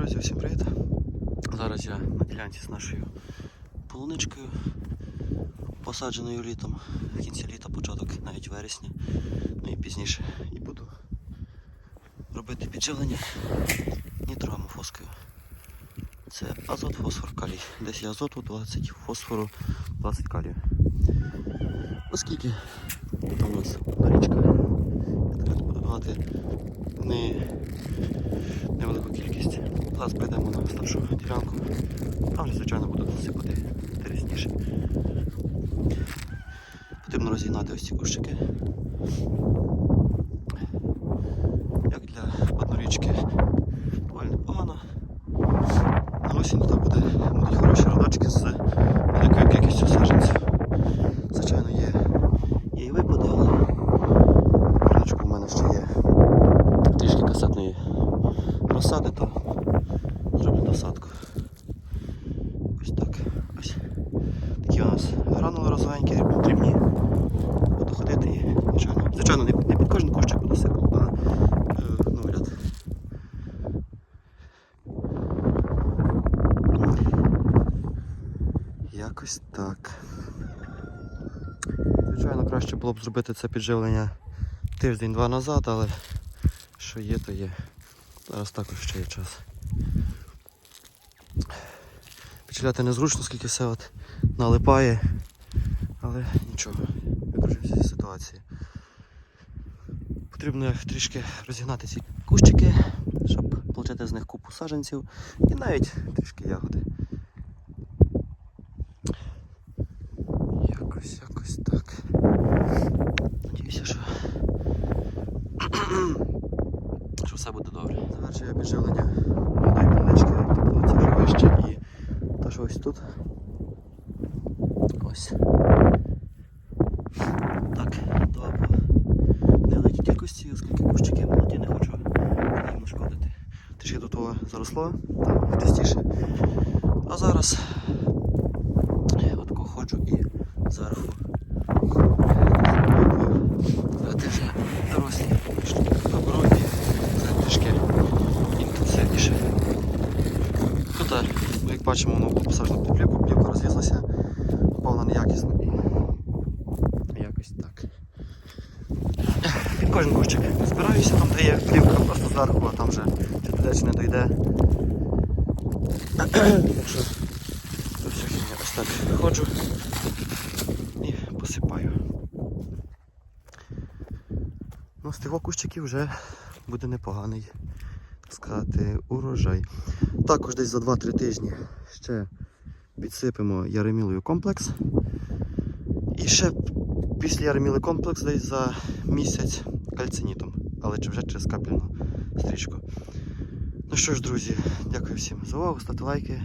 Друзі, всім привіт! Зараз я на ділянці з нашою полуничкою, посадженою літом, в кінці літа, початок навіть вересня, ну і пізніше. І буду робити підживлення нітроамофоскою. Це азот, фосфор, калій. Десь є азоту 20, фосфору 20 калію. Оскільки тут у нас річка, я буду давати не невелику кількість. Зараз прийдемо на старшу ділянку. Там вже, звичайно, буду засипати різніше. Потрібно розігнати ось ці кущики. Як для однорічки доволі непогано. На осінь то буде, будуть хороші родочки з великою кількістю саджанців. Звичайно, є і випади, але родочку в мене ще є трішки касетної розсади, то досадку. Ось так. Ось. Такі у нас гранули розовенькі, дрібні. Буду ходити і, звичайно, звичайно, не, не під кожен кущик буду сипати, а е, ну, в. Якось так. Звичайно, краще було б зробити це підживлення тиждень-два назад, але що є, то є. Зараз також ще є час. Підчиляти незручно, скільки все от налипає, але нічого, викручуємося зі ситуації. Потрібно трішки розігнати ці кущики, щоб отримати з них купу саджанців і навіть трішки ягоди. Якось, якось так. Надіюся, що що все буде добре. Завершую підживлення молодої полунички, тобто ці вже вище і та ось тут. Ось. Так, два по невеликій кількості, оскільки кущики молоді не хочу їм нашкодити. Трішки до того заросло, там тестіше. А зараз от тако ходжу і зверху. Ти вже дорослі обороні, це трішки інтенсивніше. Тут, е, як бачимо, воно було посаджено під плівку, плівка розлізлася, повна неякісно і якось так. Під кожен кущик збираюся, там де є плівка просто зверху, а там вже чи туди чи не дойде. Так що все хімія. Ось так виходжу і посипаю. Ну, з тих кущиків вже буде непоганий, сказати, урожай. Також десь за 2-3 тижні ще підсипемо яремілою комплекс. І ще після яреміли комплекс десь за місяць кальцинітом, але чи вже через капельну стрічку. Ну що ж, друзі, дякую всім за увагу, ставте лайки.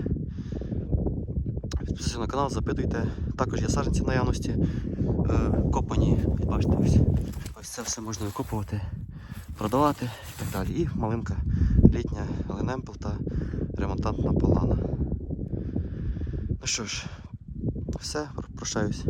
Підписуйтесь на канал, запитуйте. Також є саджанці наявності. Е, копані, бачите, ось, ось це все можна викопувати, продавати і так далі. І малинка літня Ленемпл та ремонтантна полана. Ну що ж, все, прощаюсь.